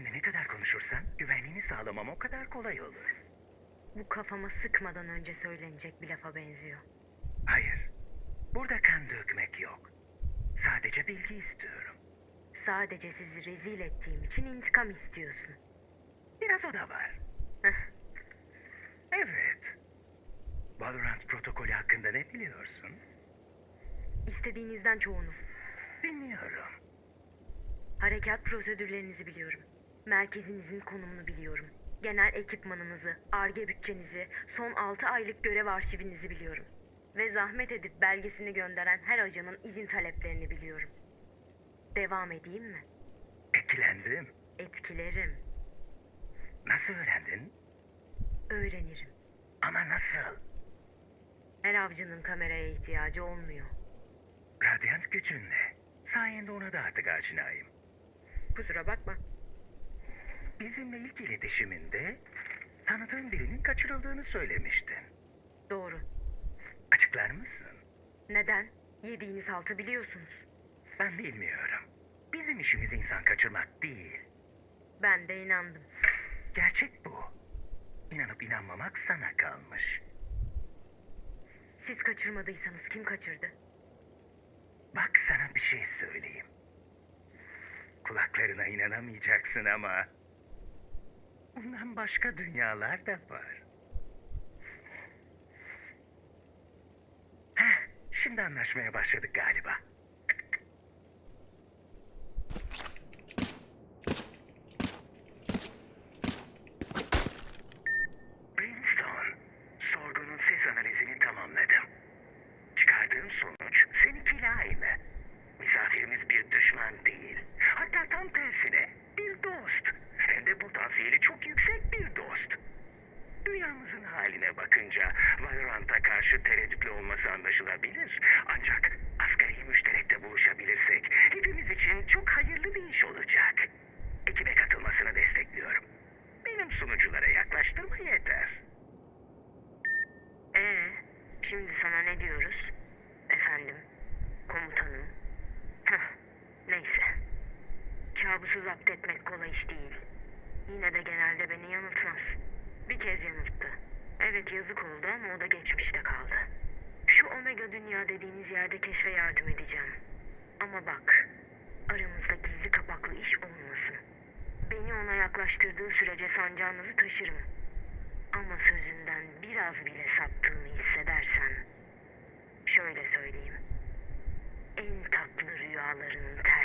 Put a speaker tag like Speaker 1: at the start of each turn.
Speaker 1: Şimdi ne kadar konuşursan güvenliğini sağlamam o kadar kolay olur.
Speaker 2: Bu kafama sıkmadan önce söylenecek bir lafa benziyor.
Speaker 1: Hayır. Burada kan dökmek yok. Sadece bilgi istiyorum.
Speaker 2: Sadece sizi rezil ettiğim için intikam istiyorsun.
Speaker 1: Biraz o da var. Evet. Valorant protokolü hakkında ne biliyorsun?
Speaker 2: İstediğinizden çoğunu.
Speaker 1: Dinliyorum.
Speaker 2: Harekat prosedürlerinizi biliyorum. Merkezinizin konumunu biliyorum. Genel ekipmanınızı, ARGE bütçenizi, son 6 aylık görev arşivinizi biliyorum. Ve zahmet edip belgesini gönderen her ajanın izin taleplerini biliyorum. Devam edeyim mi?
Speaker 1: Etkilendim.
Speaker 2: Etkilerim,
Speaker 1: Nasıl öğrendin?
Speaker 2: öğrenirim.
Speaker 1: Ama nasıl?
Speaker 2: Her avcının kameraya ihtiyacı olmuyor.
Speaker 1: Radyant gücünle. Sayende ona da artık aşinayım.
Speaker 2: Kusura bakma.
Speaker 1: Bizimle ilk iletişiminde tanıdığın birinin kaçırıldığını söylemiştin.
Speaker 2: Doğru.
Speaker 1: Açıklar mısın?
Speaker 2: Neden? Yediğiniz haltı biliyorsunuz.
Speaker 1: Ben bilmiyorum. Bizim işimiz insan kaçırmak değil.
Speaker 2: Ben de inandım.
Speaker 1: Gerçek bu. İnanıp inanmamak sana kalmış.
Speaker 2: Siz kaçırmadıysanız kim kaçırdı?
Speaker 1: Bak sana bir şey söyleyeyim. Kulaklarına inanamayacaksın ama... Başka dünyalar da var. Heh, şimdi anlaşmaya başladık galiba. Karşı tereddütlü olması anlaşılabilir. Ancak asgari müşterekte buluşabilirsek hepimiz için çok hayırlı bir iş olacak. Ekibe katılmasını destekliyorum. Benim sunuculara yaklaştırma yeter.
Speaker 2: Ee, şimdi sana ne diyoruz? Efendim, komutanım. Heh, neyse. Kabusu zapt etmek kolay iş değil. Yine de genelde beni yanıltmaz. Bir kez yanılttı. Evet yazık oldu ama o da geçmişte kaldı. Şu Omega Dünya dediğiniz yerde keşfe yardım edeceğim. Ama bak, aramızda gizli kapaklı iş olmasın. Beni ona yaklaştırdığı sürece sancağınızı taşırım. Ama sözünden biraz bile saptığını hissedersen... Şöyle söyleyeyim. En tatlı rüyalarının ter